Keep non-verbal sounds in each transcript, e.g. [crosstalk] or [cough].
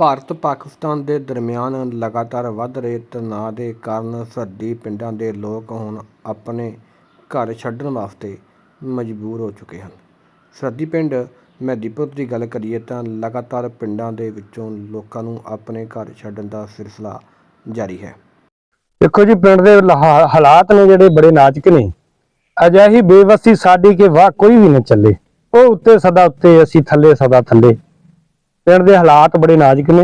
ਭਾਰਤ ਪਾਕਿਸਤਾਨ ਦੇ ਦਰਮਿਆਨ ਲਗਾਤਾਰ ਵੱਧ ਰਹੇ ਤਣਾਅ ਦੇ ਕਾਰਨ ਸਰਹੱਦੀ ਪਿੰਡਾਂ ਦੇ ਲੋਕ ਹੁਣ ਆਪਣੇ ਘਰ ਛੱਡਣ ਵਾਸਤੇ ਮਜਬੂਰ ਹੋ ਚੁੱਕੇ ਹਨ। ਸਰਹੱਦੀ ਪਿੰਡ ਮਹਿਦੀਪੁਰ ਦੀ ਗੱਲ ਕਰੀਏ ਤਾਂ ਲਗਾਤਾਰ ਪਿੰਡਾਂ ਦੇ ਵਿੱਚੋਂ ਲੋਕਾਂ ਨੂੰ ਆਪਣੇ ਘਰ ਛੱਡਣ ਦਾ ਸਿਲਸਿਲਾ ਜਾਰੀ ਹੈ। ਦੇਖੋ ਜੀ, ਪਿੰਡ ਦੇ ਲਹਾ- ਹਾਲਾਤ ਨੇ ਜਿਹੜੇ ਬੜੇ ਨਾਜ਼ੁਕ ਨੇ। ਅਜਿਹੀ ਬੇਵਸੀ ਸਾਡੀ ਕਿ ਵਾਹ ਕੋਈ ਵੀ ਨਾ ਚੱਲੇ। ਉਹ ਉੱਤੇ ਸਦਾ ਉੱਤੇ, ਅਸੀਂ ਥੱਲੇ ਸਦਾ ਥੱਲੇ। ਪਿੰਡ ਦੇ ਹਾਲਾਤ ਬੜੇ ਨਾਜ਼ੁਕ ਨੇ।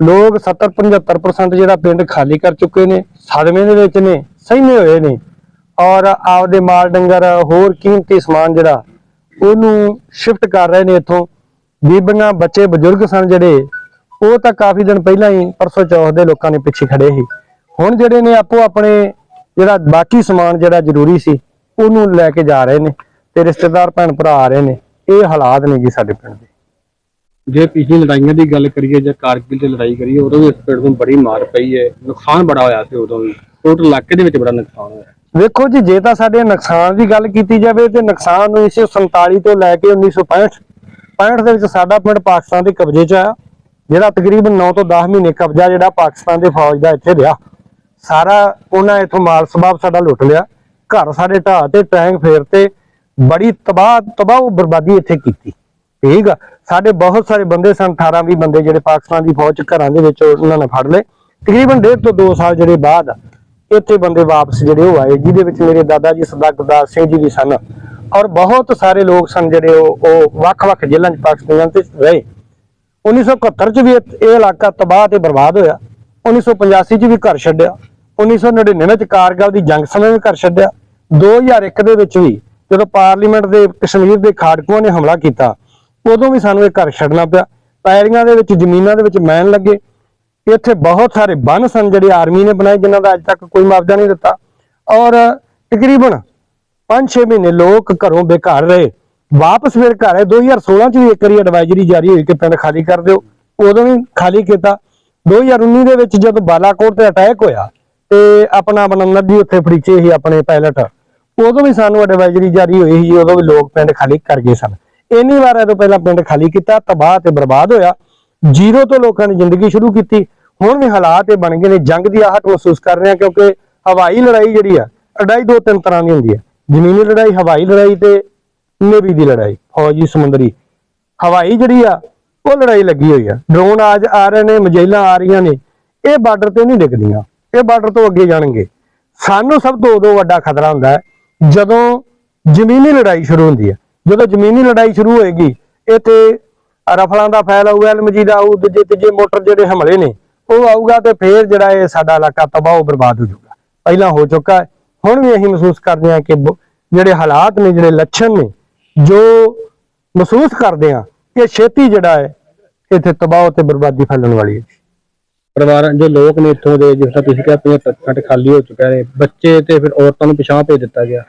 ਲੋਕ 70 75% ਜਿਹੜਾ ਪਿੰਡ ਖਾਲੀ ਕਰ ਚੁੱਕੇ ਨੇ, ਸਦਮੇ ਦੇ ਵਿੱਚ ਨੇ, ਸਹਿਮੇ ਹੋਏ ਨੇ। ਔਰ ਆਪਦੇ ਮਾਲ ਡੰਗਰ, ਹੋਰ ਕੀਮਤੀ ਸਮਾਨ ਜਿਹੜਾ, ਉਹਨੂੰ ਸ਼ਿਫਟ ਕਰ ਰਹੇ ਨੇ ਇੱਥੋਂ। ਬੀਬੀਆਂ, ਬੱਚੇ, ਬਜ਼ੁਰਗ ਸਨ ਜਿਹੜੇ, ਉਹ ਤਾਂ ਕਾਫੀ ਦਿਨ ਪਹਿਲਾਂ ਹੀ ਪਰਸੋਂ ਚੌਥ ਦੇ ਲੋਕਾਂ ਨੇ ਪਿੱਛੇ ਖੜੇ ਸੀ। ਹੁਣ ਜਿਹੜੇ ਨੇ ਆਪੋ ਆਪਣੇ ਜਿਹੜਾ ਬਾਕੀ ਸਮਾਨ ਜਿਹੜਾ ਜ਼ਰੂਰੀ ਸੀ, ਉਹਨੂੰ ਲੈ ਕੇ ਜਾ ਰਹੇ ਨੇ ਤੇ ਰਿਸ਼ਤੇਦਾਰ ਭੈਣ ਭਰਾ ਆ ਰਹੇ ਨੇ। ਇਹ ਹਾਲਾਤ ਨੇ ਜੀ ਸਾਡੇ ਪਿੰਡ ਦੇ। ਜੇ ਪਿਛਲੀ ਲੜਾਈਆਂ ਦੀ ਗੱਲ ਕਰੀਏ ਜਾਂ ਕਾਰਗਿਲ ਦੀ ਲੜਾਈ ਕਰੀਏ, ਉਦੋਂ ਵੀ ਇਸ ਪਿੰਡ ਨੂੰ ਬੜੀ ਮਾਰ ਪਈ ਹੈ ਨੁਕਸਾਨ ਬੜਾ ਹੋਇਆ ਸੀ ਉਦੋਂ ਵੀ। ਟੋਟਲ ਇਲਾਕੇ ਦੇ ਵਿੱਚ ਬੜਾ ਨੁਕਸਾਨ ਹੋਇਆ। ਵੇਖੋ ਜੀ, ਜੇ ਤਾਂ ਸਾਡੇ ਨੁਕਸਾਨ ਦੀ ਗੱਲ ਕੀਤੀ ਜਾਵੇ ਤੇ ਨੁਕਸਾਨ 1947 ਤੋਂ ਲੈ ਕੇ 1965 65 ਦੇ ਵਿੱਚ ਸਾਡਾ ਪਿੰਡ ਪਾਕਿਸਤਾਨ ਦੇ ਕਬਜ਼ੇ 'ਚ ਆ ਜਿਹੜਾ ਤਕਰੀਬਨ 9 ਤੋਂ 10 ਮਹੀਨੇ ਕਬਜ਼ਾ ਜਿਹੜਾ ਪਾਕਿਸਤਾਨ ਦੇ ਫੌਜ ਦਾ ਇੱਥੇ ਰਿਹਾ। ਸਾਰਾ ਉਹਨਾਂ ਇਥੋਂ ਮਾਲ ਸਬਾਬ ਸਾਡਾ ਲੁੱਟ ਲਿਆ, ਘਰ ਸਾਡੇ ਢਾਹ ਤੇ ਟੈਂਕ ਫੇਰ ਤੇ ਬੜੀ ਤਬਾਹ ਤਬਾਹ, ਬਰਬਾਦੀ ਇੱਥੇ ਕੀਤੀ। ਠੀਕ ਆ। ਸਾਡੇ ਬਹੁਤ ਸਾਰੇ ਬੰਦੇ ਸਨ 18 20 ਬੰਦੇ ਜਿਹੜੇ ਪਾਕਿਸਤਾਨ ਦੀ ਫੌਜ ਘਰਾਂ ਦੇ ਵਿੱਚ ਉਹਨਾਂ ਨੇ ਫੜ ਲਏ। ਤਕਰੀਬਨ ਡੇਢ ਤੋਂ 2 ਸਾਲ ਜਿਹੜੇ ਬਾਅਦ ਇੱਥੇ ਬੰਦੇ ਵਾਪਸ ਜਿਹੜੇ ਉਹ ਆਏ, ਜਿਹਦੇ ਵਿੱਚ ਮੇਰੇ ਦਾਦਾ ਜੀ ਸਰਦਾਰ ਗੁਰਦਾਸ ਸਿੰਘ ਜੀ ਵੀ ਸਨ। ਔਰ ਬਹੁਤ ਸਾਰੇ ਲੋਕ ਸਨ ਜਿਹੜੇ ਉਹ ਵੱਖ-ਵੱਖ ਜ਼ਿਲ੍ਹਿਆਂ 'ਚ ਪਾਕਿਸਤਾਨ ਤੇ ਰਹੇ। 1971 ਚ ਵੀ ਇਹ ਇਹ ਇਲਾਕਾ ਤਬਾਹ ਤੇ ਬਰਬਾਦ ਹੋਇਆ। 1985 ਚ ਵੀ ਘਰ ਛੱਡਿਆ। 1999 ਚ ਕਾਰਗਿਲ ਦੀ ਜੰਗ ਸਮੇਂ ਵੀ ਘਰ ਛੱਡਿਆ। 2001 ਦੇ ਵਿੱਚ ਵੀ ਜਦੋਂ ਪਾਰਲੀਮੈਂਟ ਦੇ ਕਸ਼ਮੀਰ ਦੇ ਖਾੜਕੂਆਂ ਨੇ ਹਮਲਾ ਕੀਤਾ ਉਦੋਂ ਵੀ ਸਾਨੂੰ ਇਹ ਘਰ ਛੱਡਣਾ ਪਿਆ। ਪੈਰੀਆਂ ਦੇ ਵਿੱਚ, ਜ਼ਮੀਨਾਂ ਦੇ ਵਿੱਚ ਮੈਨ ਲੱਗੇ। ਇੱਥੇ ਬਹੁਤ ਸਾਰੇ ਬੰਨ ਸਨ ਜਿਹੜੇ ਆਰਮੀ ਨੇ ਬਣਾਏ, ਜਿਨ੍ਹਾਂ ਦਾ ਅੱਜ ਤੱਕ ਕੋਈ ਮੁਆਵਜ਼ਾ ਨਹੀਂ ਦਿੱਤਾ। ਔਰ ਤਕਰੀਬਨ 5-6 ਮਹੀਨੇ ਲੋਕ ਘਰੋਂ ਬੇਘਰ ਰਹੇ। ਵਾਪਸ ਫਿਰ ਘਰ ਆਏ। 2016 ਚ ਵੀ ਇੱਕ ਵਾਰੀ ਐਡਵਾਈਜ਼ਰੀ ਜਾਰੀ ਹੋਈ ਕਿ ਪਿੰਡ ਖਾਲੀ ਕਰ ਦਿਓ। ਉਦੋਂ ਵੀ ਖਾਲੀ ਕੀਤਾ। 2019 ਦੇ ਵਿੱਚ ਜਦੋਂ ਬਾਲਾਕੋਟ ਤੇ ਅਟੈਕ ਹੋਇਆ, ਤੇ ਆਪਣਾ ਬਨੰਦਰ ਜੀ ਉੱਥੇ ਫੜੀਚੇ ਸੀ ਆਪਣੇ ਪਾਇਲਟ ਉਦੋਂ ਵੀ ਸਾਨੂੰ ਐਡਵਾਈਜ਼ਰੀ ਜਾਰੀ ਹੋਈ ਸੀ, ਉਦੋਂ ਵੀ ਲੋਕ ਪਿੰਡ ਖਾਲੀ ਕਰ ਗਏ ਸਨ। ਇੰਨੀ ਵਾਰ ਇਹ ਤੋਂ ਪਹਿਲਾਂ ਪਿੰਡ ਖਾਲੀ ਕੀਤਾ, ਤਬਾਹ ਤੇ ਬਰਬਾਦ ਹੋਇਆ। ਜ਼ੀਰੋ ਤੋਂ ਲੋਕਾਂ ਨੇ ਜ਼ਿੰਦਗੀ ਸ਼ੁਰੂ ਕੀਤੀ। ਹੁਣ ਵੀ ਹਾਲਾਤ ਇਹ ਬਣ ਗਏ ਨੇ, ਜੰਗ ਦੀ ਆਹਟ ਮਹਿਸੂਸ ਕਰ ਰਹੇ ਆ ਕਿਉਂਕਿ ਹਵਾਈ ਲੜਾਈ ਜਿਹੜੀ ਆ ਲੜਾਈ ਦੋ ਤਿੰਨ ਤਰ੍ਹਾਂ ਦੀ ਹੁੰਦੀ ਹੈ ਜ਼ਮੀਨੀ ਲੜਾਈ, ਹਵਾਈ ਲੜਾਈ ਤੇ ਨੇਵੀ ਦੀ ਲੜਾਈ। ਫੌਜੀ ਸਮੁੰਦਰੀ। ਹਵਾਈ ਜਿਹੜੀ ਆ, ਉਹ ਲੜਾਈ ਲੱਗੀ ਹੋਈ ਆ। ਡਰੋਨ ਆਜ ਆ ਰਹੇ ਨੇ, ਮਜੈਲਾਂ ਆ ਰਹੀਆਂ ਨੇ। ਇਹ ਬਾਰਡਰ ਤੇ ਨਹੀਂ ਡਿੱਗਦੀਆਂ। ਇਹ ਬਾਰਡਰ ਤੋਂ ਅੱਗੇ ਜਾਣਗੇ। ਸਾਨੂੰ ਸਭ ਤੋਂ ਉਦੋਂ ਵੱਡਾ ਖਤਰਾ ਹੁੰਦਾ ਹੈ, ਜਦੋਂ ਜ਼ਮੀਨੀ ਲੜਾਈ ਸ਼ੁਰੂ ਹੁੰਦੀ ਹੈ ਜਦੋਂ ਜ਼ਮੀਨੀ ਲੜਾਈ ਸ਼ੁਰੂ ਹੋਏਗੀ ਇਹ ਤੇ ਰਫਲਾਂ ਦਾ ਫੈਲ ਆਊਗਾ ਐਲਮਜੀ ਦਾ ਆਊ ਦੂਜੇ ਤੀਜੇ ਮੋਟਰ ਜਿਹੜੇ ਹਮਲੇ ਨੇ ਉਹ ਆਊਗਾ ਤੇ ਫੇਰ ਜਿਹੜਾ ਇਹ ਸਾਡਾ ਇਲਾਕਾ ਤਬਾਹ ਬਰਬਾਦ ਹੋ ਜਾਊਗਾ। ਪਹਿਲਾਂ ਹੋ ਚੁੱਕਾ ਹੈ ਹੁਣ ਵੀ ਅਸੀਂ ਮਹਿਸੂਸ ਕਰਦੇ ਹਾਂ ਕਿ ਜਿਹੜੇ ਹਾਲਾਤ ਨੇ ਜਿਹੜੇ ਲੱਛਣ ਨੇ ਜੋ ਮਹਿਸੂਸ ਕਰਦੇ ਹਾਂ ਕਿ ਛੇਤੀ ਜਿਹੜਾ ਹੈ ਇੱਥੇ ਤਬਾਹ ਤੇ ਬਰਬਾਦੀ ਫੈਲਣ ਵਾਲੀ ਹੈ। ਪਰਿਵਾਰਾਂ ਜੋ ਲੋਕ ਨੇ ਇੱਥੋਂ ਦੇ ਜਿਸ ਤਰ੍ਹਾਂ ਤੁਸੀਂ ਕਿਹਾ 75% ਖਾਲੀ ਹੋ ਚੁੱਕਾ ਹੈ ਬੱਚੇ ਤੇ ਫਿਰ ਔਰਤਾਂ ਨੂੰ ਪਿਛਾਂ ਭੇਜ ਦਿੱਤਾ ਗਿਆ।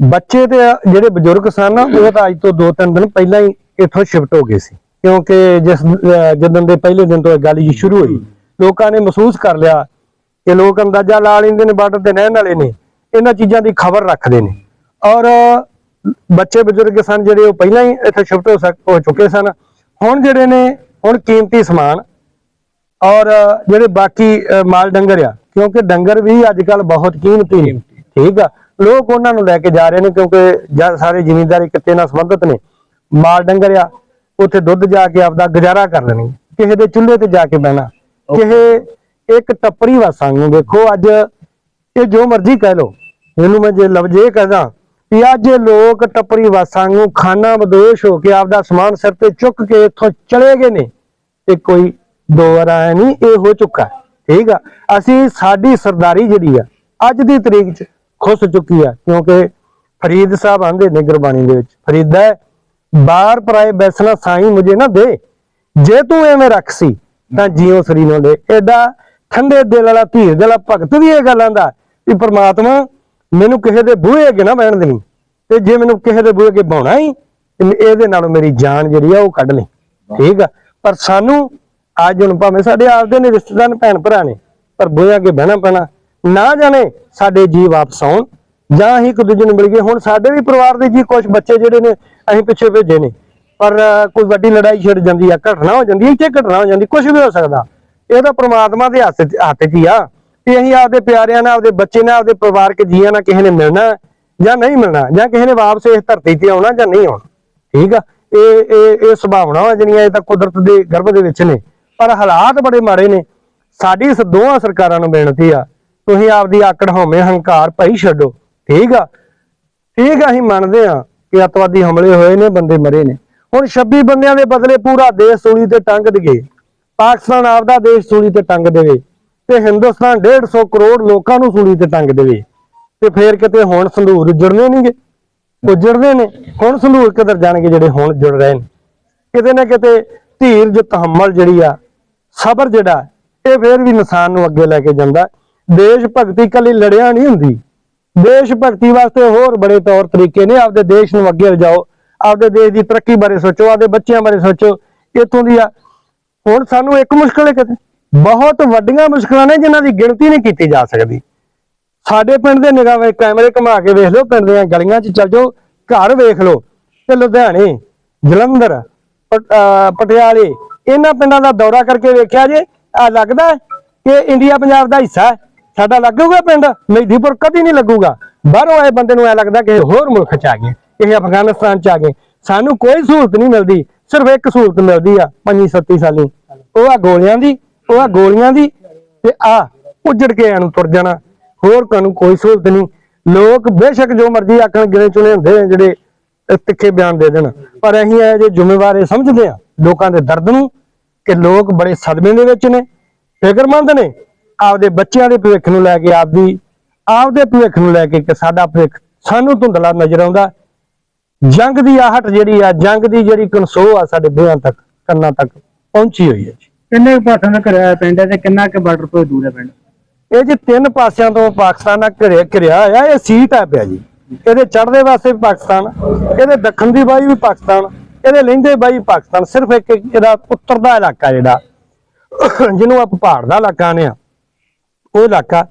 ਬੱਚੇ ਤੇ ਜਿਹੜੇ ਬਜ਼ੁਰਗ ਸਨ ਉਹ ਤਾਂ ਅੱਜ ਤੋਂ 2-3 ਦਿਨ ਪਹਿਲਾਂ ਹੀ ਇੱਥੋਂ ਸ਼ਿਫਟ ਹੋ ਗਏ ਸੀ। ਕਿਉਂਕਿ ਜਿਸ ਜਦੋਂ ਦੇ ਪਹਿਲੇ ਦਿਨ ਤੋਂ ਇਹ ਗੱਲ ਜੀ ਸ਼ੁਰੂ ਹੋਈ ਲੋਕਾਂ ਨੇ ਮਹਿਸੂਸ ਕਰ ਲਿਆ ਕਿ ਲੋਕ ਅੰਦਾਜ਼ਾ ਲਾ ਲੈਂਦੇ ਨੇ ਬਾਰਡਰ ਤੇ ਰਹਿਣ ਵਾਲੇ ਨੇ ਇਹਨਾਂ ਚੀਜ਼ਾਂ ਦੀ ਖਬਰ ਰੱਖਦੇ ਨੇ। ਔਰ ਬੱਚੇ ਬਜ਼ੁਰਗ ਸਨ ਜਿਹੜੇ ਉਹ ਪਹਿਲਾਂ ਹੀ ਇੱਥੇ ਸ਼ਿਫਟ ਹੋ ਸਕ ਹੋ ਚੁੱਕੇ ਸਨ। ਹੁਣ ਜਿਹੜੇ ਨੇ ਹੁਣ ਕੀਮਤੀ ਸਮਾਨ ਔਰ ਜਿਹੜੇ ਬਾਕੀ ਮਾਲ ਡੰਗਰ ਆ ਕਿਉਂਕਿ ਡੰਗਰ ਵੀ ਅੱਜ ਕੱਲ ਬਹੁਤ ਕੀਮਤੀ ਨੇ। ਠੀਕ ਆ? ਲੋਕ ਉਹਨਾਂ ਨੂੰ ਲੈ ਕੇ ਜਾ ਰਹੇ ਨੇ ਕਿਉਂਕਿ ਸਾਰੇ ਜ਼ਿਮੀਂਦਾਰੀ ਕਿੱਤੇ ਨਾਲ ਸੰਬੰਧਿਤ ਨੇ। ਮਾਲ ਡੰਗਰ ਆ ਉੱਥੇ ਦੁੱਧ ਜਾ ਕੇ ਆਪਦਾ ਗੁਜ਼ਾਰਾ ਕਰ ਲੈਣੀ ਕਿਸੇ ਦੇ ਚੁੱਲ੍ਹੇ ਤੇ ਜਾ ਕੇ ਬਹਿਣਾ। ਕਿਸੇ ਇੱਕ ਟੱਪਰੀ ਵਾਸਾਂਗੂ ਵੇਖੋ ਅੱਜ ਇਹ ਜੋ ਮਰਜ਼ੀ ਕਹਿ ਲੋ ਇਹਨੂੰ ਮੈਂ ਜੇ ਲਫ਼ਜ਼ ਇਹ ਕਹਦਾ ਕਿ ਅੱਜ ਇਹ ਲੋਕ ਟੱਪਰੀ ਵਾਸਾਂਗੂ ਖਾਨਾ ਬਦੋਸ਼ ਹੋ ਕੇ ਆਪਦਾ ਸਮਾਨ ਸਿਰ ਤੇ ਚੁੱਕ ਕੇ ਇੱਥੋਂ ਚਲੇ ਗਏ ਨੇ। ਤੇ ਕੋਈ ਦੋ ਵਾਰ ਆਇਆ ਨਹੀਂ ਇਹ ਹੋ ਚੁੱਕਾ। ਠੀਕ ਆ। ਅਸੀਂ ਸਾਡੀ ਸਰਦਾਰੀ ਜਿਹੜੀ ਆ ਅੱਜ ਦੀ ਤਰੀਕ 'ਚ ਖੁੱਸ ਚੁੱਕੀ ਆ, ਕਿਉਂਕਿ ਫਰੀਦ ਸਾਹਿਬ ਆਂਦੇ ਨੇ ਗੁਰਬਾਣੀ ਦੇ ਵਿੱਚ, ਫਰੀਦਾ ਬਾਹਰ ਪਰਾਏ ਬੈਸਣਾ ਸਾਈ ਮੁਝੇ ਨਾ ਦੇ, ਜੇ ਤੂੰ ਐਵੇਂ ਰੱਖ ਸੀ, ਤਾਂ ਜੀਓ ਸਰੀ ਨੂੰ ਦੇ। ਐਡਾ ਠੰਡੇ ਦਿਲ ਵਾਲਾ ਧੀਰ ਦਿਲ ਵਾਲਾ ਭਗਤ ਵੀ ਇਹ ਗੱਲ ਆਂਦਾ ਵੀ ਪ੍ਰਮਾਤਮਾ ਮੈਨੂੰ ਕਿਸੇ ਦੇ ਬੂਹੇ ਅੱਗੇ ਨਾ ਬਹਿਣ ਦੇਣੀ ਤੇ ਜੇ ਮੈਨੂੰ ਕਿਸੇ ਦੇ ਬੂਹੇ ਅੱਗੇ ਬਾਉਣਾ ਹੀ ਤੇ ਇਹਦੇ ਨਾਲੋਂ ਮੇਰੀ ਜਾਨ ਜਿਹੜੀ ਆ ਉਹ ਕੱਢ ਲਈ। ਠੀਕ ਆ? ਪਰ ਸਾਨੂੰ, ਅੱਜ ਹੁਣ ਭਾਵੇਂ ਸਾਡੇ ਆਪਦੇ ਨੇ ਰਿਸ਼ਤੇਦਾਰ ਨੇ, ਭੈਣ ਭਰਾ ਨੇ, ਪਰ ਬੂਹੇ ਅੱਗੇ ਬਹਿਣਾ ਪੈਣਾ। ਨਾ ਜਾਣੇ ਸਾਡੇ ਜੀ ਵਾਪਸ ਆਉਣ, ਜਾਂ ਅਸੀਂ ਇੱਕ ਦੂਜੇ ਨੂੰ ਮਿਲ ਗਏ। ਹੁਣ ਸਾਡੇ ਵੀ ਪਰਿਵਾਰ ਦੇ ਜੀ ਕੁਝ ਬੱਚੇ ਜਿਹੜੇ ਨੇ, ਅਸੀਂ ਪਿੱਛੇ ਭੇਜੇ ਨੇ। ਪਰ ਕੋਈ ਵੱਡੀ ਲੜਾਈ ਛਿੜ ਜਾਂਦੀ ਆ, ਘਟਨਾ ਹੋ ਜਾਂਦੀ ਹੈ ਇੱਥੇ ਘਟਨਾ ਹੋ ਜਾਂਦੀ ਕੁਝ ਵੀ ਹੋ ਸਕਦਾ। ਇਹ ਤਾਂ ਪ੍ਰਮਾਤਮਾ ਦੇ ਹੱਥ 'ਚ- ਹੱਥ 'ਚ ਹੀ ਆ। ਕਿ ਅਸੀਂ ਆਪਦੇ ਪਿਆਰਿਆਂ ਨਾਲ, ਆਪਦੇ ਬੱਚੇ ਨਾਲ, ਆਪਦੇ ਪਰਿਵਾਰਕ ਜੀਆਂ ਨਾਲ ਕਿਸੇ ਨੇ ਮਿਲਣਾ ਜਾਂ ਨਹੀਂ ਮਿਲਣਾ, ਜਾਂ ਕਿਸੇ ਨੇ ਵਾਪਸ ਇਸ ਧਰਤੀ ਤੇ ਆਉਣਾ ਜਾਂ ਨਹੀਂ ਆਉਣਾ। ਠੀਕ ਆ? ਇਹ ਇਹ ਇਹ ਸੁਭਾਵਨਾਵਾਂ ਜਿਹੜੀਆਂ ਇਹ ਤਾਂ ਕੁਦਰਤ ਦੇ ਗਰਭ ਦੇ ਵਿੱਚ ਨੇ। ਪਰ ਹਾਲਾਤ ਬੜੇ ਮਾੜੇ ਨੇ। ਸਾਡੀ ਸ ਦੋਹਾਂ ਸਰਕਾਰਾਂ ਨੂੰ ਬੇਨਤੀ ਆ ਤੁਸੀਂ ਆਪਦੀ ਆਕੜ ਹਉਮੈ ਹੰਕਾਰ ਭਾਈ ਛੱਡੋ। ਠੀਕ ਆ? ਠੀਕ ਆ, ਅਸੀਂ ਮੰਨਦੇ ਆ ਕਿ ਅੱਤਵਾਦੀ ਹਮਲੇ ਹੋਏ ਨੇ, ਬੰਦੇ ਮਰੇ ਨੇ। ਹੁਣ 26 ਬੰਦਿਆਂ ਦੇ ਬਦਲੇ ਪੂਰਾ ਦੇਸ਼ ਸੂਲੀ ਤੇ ਟੰਗ ਦਗੇ ਪਾਕਿਸਤਾਨ ਆਪਦਾ ਦੇਸ਼ ਸੂਲੀ ਤੇ ਟੰਗ ਦੇਵੇ ਤੇ ਹਿੰਦੁਸਤਾਨ 150 ਕਰੋੜ ਲੋਕਾਂ ਨੂੰ ਸੂਲੀ ਤੇ ਟੰਗ ਦੇਵੇ। ਤੇ ਫੇਰ ਕਿਤੇ ਹੁਣ ਸੰਧੂਰ ਉਜੜਨੇ ਨਹੀਂਗੇ? ਉਜੜਦੇ ਨੇ। ਹੁਣ ਸੰਧੂਰ ਕਿੱਧਰ ਜਾਣਗੇ ਜਿਹੜੇ ਹੁਣ ਜੁੜ ਰਹੇ ਨੇ? ਕਿਤੇ ਨਾ ਕਿਤੇ ਧੀਰਜ, ਤਹਮਲ ਜਿਹੜੀ ਆ, ਸਬਰ ਜਿਹੜਾ, ਇਹ ਫੇਰ ਵੀ ਇਨਸਾਨ ਨੂੰ ਅੱਗੇ ਲੈ ਕੇ ਜਾਂਦਾ। ਦੇਸ਼ ਭਗਤੀ ਕੱਲੀ ਲੜਿਆ ਨਹੀਂ ਹੁੰਦੀ। ਦੇਸ਼ ਭਗਤੀ ਵਾਸਤੇ ਹੋਰ ਬੜੇ ਤੌਰ ਤਰੀਕੇ ਨੇ। ਆਪਦੇ ਦੇਸ਼ ਨੂੰ ਅੱਗੇ ਲਿਜਾਓ। ਆਪਦੇ ਦੇਸ਼ ਦੀ ਤਰੱਕੀ ਬਾਰੇ ਸੋਚੋ। ਆਪਦੇ ਬੱਚਿਆਂ ਬਾਰੇ ਸੋਚੋ। ਇੱਥੋਂ ਦੀ ਆ। ਹੁਣ ਸਾਨੂੰ ਇੱਕ ਮੁਸ਼ਕਲ ਹੈ ਕਿਤੇ। ਬਹੁਤ ਵੱਡੀਆਂ ਮੁਸ਼ਕਲਾਂ ਨੇ ਜਿਨ੍ਹਾਂ ਦੀ ਗਿਣਤੀ ਨਹੀਂ ਕੀਤੀ ਜਾ ਸਕਦੀ। ਸਾਡੇ ਪਿੰਡ ਦੇ ਨਿਗਾਹ ਵਿੱਚ ਕੈਮਰੇ ਘੁਮਾ ਕੇ ਵੇਖ ਲਓ। ਪਿੰਡ ਦੀਆਂ ਗਲੀਆਂ 'ਚ ਚੱਲ ਜਾਓ। ਘਰ ਵੇਖ ਲਓ। ਤੇ ਲੁਧਿਆਣੇ, ਜਲੰਧਰ ਪਟਿਆਲੇ, ਇਹਨਾਂ ਪਿੰਡਾਂ ਦਾ ਦੌਰਾ ਕਰਕੇ ਵੇਖਿਆ ਜੇ ਆ ਲੱਗਦਾ ਕਿ ਇੰਡੀਆ ਪੰਜਾਬ ਦਾ ਹਿੱਸਾ ਹੈ। ਸਾਡਾ ਲੱਗੂਗਾ ਪਿੰਡ? ਮਹਿਦੀਪੁਰ ਕਦੀ ਨਹੀਂ ਲੱਗੂਗਾ। ਬਾਹਰੋਂ ਆਏ ਬੰਦੇ ਨੂੰ ਐ ਲੱਗਦਾ ਕਿ ਇਹ ਹੋਰ ਮੁਲਕ 'ਚ ਆ ਗਏ, ਇਹ ਅਫਗਾਨਿਸਤਾਨ 'ਚ ਆ ਗਏ। ਸਾਨੂੰ ਕੋਈ ਸਹੂਲਤ ਨਹੀਂ ਮਿਲਦੀ, ਸਿਰਫ ਇੱਕ ਸਹੂਲਤ ਮਿਲਦੀ ਆ 25 37 ਸਾਲੀ। ਉਹ ਆ ਗੋਲੀਆਂ ਦੀ, ਉਹ ਆ ਗੋਲੀਆਂ ਦੀ, ਤੇ ਆ ਉੱਜੜ ਕੇ ਇਹਨੂੰ ਤੁਰ ਜਾਣਾ। ਹੋਰ ਤੁਹਾਨੂੰ ਕੋਈ ਸਹੂਲਤ ਨਹੀਂ। ਲੋਕ ਬੇਸ਼ੱਕ ਜੋ ਮਰਜ਼ੀ ਆਖਣ, ਗਿਣੇ ਚੁਣੇ ਹੁੰਦੇ ਆ, ਜਿਹੜੇ ਤਿੱਖੇ ਬਿਆਨ ਦੇ ਦੇਣ। ਪਰ ਅਸੀਂ ਇਹ ਜੇ ਜ਼ਿੰਮੇਵਾਰ ਇਹ ਸਮਝਦੇ ਆ, ਲੋਕਾਂ ਦੇ ਦਰਦ ਨੂੰ, ਕਿ ਲੋਕ ਬੜੇ ਸਦਮੇ ਦੇ ਵਿੱਚ ਨੇ, ਫਿਕਰਮੰਦ ਨੇ। ਆਪਦੇ ਬੱਚਿਆਂ ਦੇ ਭਵਿੱਖ ਨੂੰ ਲੈ ਕੇ ਆਪਦੀ ਆਪਦੇ ਭਵਿੱਖ ਨੂੰ ਲੈ ਕੇ ਕਿ ਸਾਡਾ ਭਵਿੱਖ ਸਾਨੂੰ ਧੁੰਦਲਾ ਨਜ਼ਰ ਆਉਂਦਾ। ਜੰਗ ਦੀ ਆਹਟ ਜਿਹੜੀ ਆ ਜੰਗ ਦੀ ਜਿਹੜੀ ਕਨਸੋ ਆ ਸਾਡੇ ਬੂਹਾਂ ਤੱਕ ਕੰਨਾਂ ਤੱਕ ਪਹੁੰਚੀ ਹੋਈ ਹੈ ਜੀ। ਕਿੰਨੇ ਪਾਸਾਂ ਦਾ ਘਰਿਆ ਪਿੰਡ ਹੈ ਤੇ ਕਿੰਨਾ ਕੁ ਬਾਰਡਰ ਤੋਂ ਦੂਰ ਹੈ ਪਿੰਡ? ਇਹ ਜੀ ਤਿੰਨ ਪਾਸਿਆਂ ਤੋਂ ਪਾਕਿਸਤਾਨ ਨਾਲ ਘਿਰਿਆ ਘਿਰਿਆ ਹੋਇਆ ਇਹ ਸੀਟ ਹੈ ਪਿਆ ਜੀ। ਇਹਦੇ ਚੜ੍ਹਦੇ ਵਾਸਤੇ ਵੀ ਪਾਕਿਸਤਾਨ ਇਹਦੇ ਦੱਖਣ ਦੀ ਬਾਈ ਵੀ ਪਾਕਿਸਤਾਨ ਇਹਦੇ ਲਹਿੰਦੇ ਬਾਈ ਪਾਕਿਸਤਾਨ। ਸਿਰਫ ਇੱਕ ਇੱਕ ਇਹਦਾ ਉੱਤਰ ਦਾ ਇਲਾਕਾ ਜਿਹੜਾ ਜਿਹਨੂੰ ਆਪਾਂ ਪਹਾੜ ਦਾ ਇਲਾਕਾ ਨੇ ਆ ਉਹ ਇਲਾਕਾ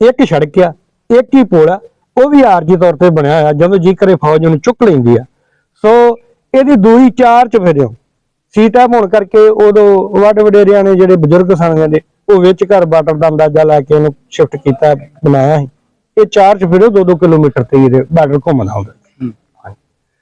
ਇੱਕ ਸੜਕ ਆ ਇੱਕ ਹੀ ਪੁਲ ਆ ਉਹ ਵੀ ਆਰਜੀ ਤੌਰ ਤੇ ਬਣਿਆ ਹੋਇਆ ਜਦੋਂ ਜੀ ਕਰੇ ਫੌਜ ਉਹਨੂੰ ਚੁੱਕ ਲੈਂਦੀ ਆ। ਸੋ ਇਹਦੀ ਦੂਰੀ ਚਾਰ ਚ ਫਿਰਿਓ। ਸੀਟਾਂ ਹੋਣ ਕਰਕੇ ਉਦੋਂ ਵੱਡ ਵਡੇਰਿਆਂ ਨੇ ਜਿਹੜੇ ਬਜ਼ੁਰਗ ਸਨ ਕਹਿੰਦੇ ਉਹ ਵਿੱਚ ਘਰ ਬਾਰਡਰ ਦਾ ਅੰਦਾਜ਼ਾ ਲਾ ਕੇ ਇਹਨੂੰ ਸ਼ਿਫਟ ਕੀਤਾ ਬਣਾਇਆ ਸੀ। ਇਹ ਚਾਰ ਚ ਫਿਰੋ 2-2 ਕਿਲੋਮੀਟਰ ਤੇ ਇਹਦੇ ਬਾਰਡਰ ਘੁੰਮਣਾ ਹੁੰਦਾ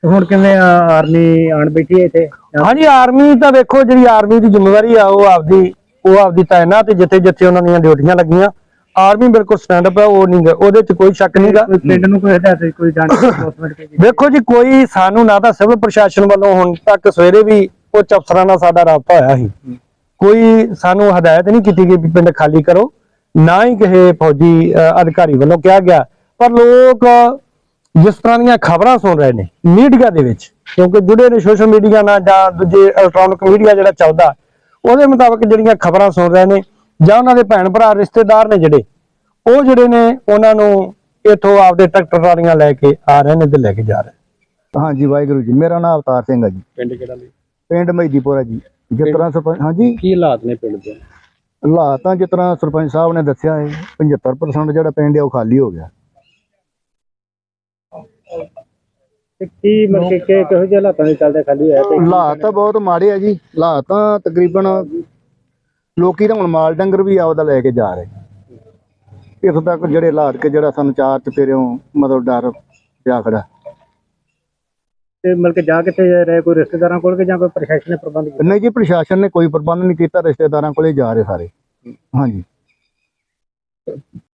ਹੁਣ ਕਿਵੇਂ ਆਰਮੀ ਆਣ ਬੈਠੀ ਹੈ ਇੱਥੇ? ਹਾਂਜੀ ਆਰਮੀ ਤਾਂ ਵੇਖੋ ਜਿਹੜੀ ਆਰਮੀ ਦੀ ਜ਼ਿੰਮੇਵਾਰੀ ਆ ਉਹ ਆਪਦੀ ਉਹ ਆਪਦੀ ਤਾਇਨਾਤ ਤੇ ਜਿੱਥੇ ਜਿੱਥੇ ਉਹਨਾਂ ਦੀਆਂ ਡਿਊਟੀਆਂ ਲੱਗੀਆਂ। ਆਰਮੀ ਬਿਲਕੁਲ ਸਟੈਂਡ ਅਪ ਹੈ ਉਹ ਨਹੀਂ ਉਹਦੇ ਚ ਕੋਈ ਸ਼ੱਕ ਨਹੀਂਗਾ ਪਿੰਡ ਨੂੰ ਕੋਈ ਹਦਾਇਤ ਕੋਈ [coughs] ਕੀਤੀ? ਵੇਖੋ ਜੀ ਕੋਈ ਸਾਨੂੰ ਨਾ ਤਾਂ ਸਿਵਲ ਪ੍ਰਸ਼ਾਸਨ ਵੱਲੋਂ ਹੁਣ ਤੱਕ ਸਵੇਰੇ ਵੀ ਉੱਚ ਅਫਸਰਾਂ ਨਾਲ ਸਾਡਾ ਰਾਬਤਾ ਹੋਇਆ ਸੀ। ਕੋਈ ਸਾਨੂੰ ਹਦਾਇਤ ਨਹੀਂ ਕੀਤੀ ਗਈ ਪਿੰਡ ਖਾਲੀ ਕਰੋ ਨਾ ਹੀ ਕਿਸੇ ਫੌਜੀ ਅਧਿਕਾਰੀ ਵੱਲੋਂ ਕਿਹਾ ਗਿਆ। ਪਰ ਲੋਕ ਜਿਸ ਤਰ੍ਹਾਂ ਦੀਆਂ ਖਬਰਾਂ ਸੁਣ ਰਹੇ ਨੇ ਮੀਡੀਆ ਦੇ ਵਿੱਚ ਕਿਉਂਕਿ ਜੁੜੇ ਨੇ ਸੋਸ਼ਲ ਮੀਡੀਆ ਨਾਲ ਜਾਂ ਦੂਜੇ ਇਲੈਕਟ੍ਰੋਨਿਕ ਮੀਡੀਆ ਜਿਹੜਾ ਚੱਲਦਾ ਉਹਦੇ ਮੁਤਾਬਕ ਜਿਹੜੀਆਂ ਖਬਰਾਂ ਸੁਣ ਰਹੇ ਨੇ ਜਾਂ ਉਹਨਾਂ ਦੇ ਭੈਣ ਭਰਾ ਰਿਸ਼ਤੇਦਾਰ ਨੇ ਜਿਹੜੇ ਉਹ ਜਿਹੜੇ ਨੇ ਉਹਨਾਂ ਨੂੰ ਇੱਥੋਂ ਆਪਦੇ ਟਰੈਕਟਰ ਟਰਾਲੀਆਂ ਲੈ ਕੇ ਆ ਰਹੇ ਨੇ ਤੇ ਲੈ ਕੇ ਜਾ ਰਹੇ। ਹਾਂਜੀ ਵਾਹਿਗੁਰੂ ਜੀ ਮੇਰਾ ਨਾਮ ਅਵਤਾਰ ਸਿੰਘ ਹੈ ਜੀ। ਪਿੰਡ ਕਿਹੜਾ ਲਈ ਪਿੰਡ ਮਹਿਦੀਪੁਰ ਹੈ ਜੀ। ਜਿਸ ਤਰ੍ਹਾਂ ਸਰਪੰਚ ਹਾਂਜੀ। ਕੀ ਹਾਲਾਤ ਨੇ ਪਿੰਡ ਦੇ? ਹਾਲਾਤਾਂ ਜਿਸ ਤਰ੍ਹਾਂ ਸਰਪੰਚ ਸਾਹਿਬ ਨੇ ਦੱਸਿਆ ਹੈ 75% ਜਿਹੜਾ ਪਿੰਡ ਹੈ ਉਹ ਖਾਲੀ ਹੋ ਗਿਆ। ਤੇ ਕੀ ਮਤਲਬ ਕਿ ਕਿਹੋ ਜਿਹੇ ਹਾਲਾਤਾਂ ਦੇ ਚੱਲਦੇ ਖਾਲੀ ਹੋਇਆ ਤੇ ਹਾਲਾਤ ਤਾਂ ਬਹੁਤ ਮਾੜੇ ਆ ਜੀ। ਹਾਲਾਤ ਤਾਂ ਤਕਰੀਬਨ ਲੋਕੀ ਤਾਂ ਹੁਣ ਮਾਲ ਡੰਗਰ ਵੀ ਆਪਦਾ ਲੈ ਕੇ ਜਾ ਰਹੇ ਇੱਥੋਂ ਤੱਕ ਜਿਹੜੇ ਹਾਲਾਤ ਕੇ ਜਿਹੜਾ ਸਾਨੂੰ ਚਾਰ ਚਪੇਰਿਓਂ ਮਤਲਬ ਡਰ ਪਿਆ ਖੜਾ। ਤੇ ਮਤਲਬ ਕਿ ਜਾ ਕਿੱਥੇ ਰਹੇ ਕੋਈ ਰਿਸ਼ਤੇਦਾਰਾਂ ਕੋਲ ਕਿ ਜਾਂ ਕੋਈ ਪ੍ਰਸ਼ਾਸਨ ਨੇ ਪ੍ਰਬੰਧ ਕੀਤਾ? ਨਹੀਂ ਜੀ ਪ੍ਰਸ਼ਾਸਨ ਨੇ ਕੋਈ ਪ੍ਰਬੰਧ ਨਹੀਂ ਕੀਤਾ ਰਿਸ਼ਤੇਦਾਰਾਂ ਕੋਲੇ ਜਾ ਰਹੇ ਸਾਰੇ। ਹਾਂਜੀ।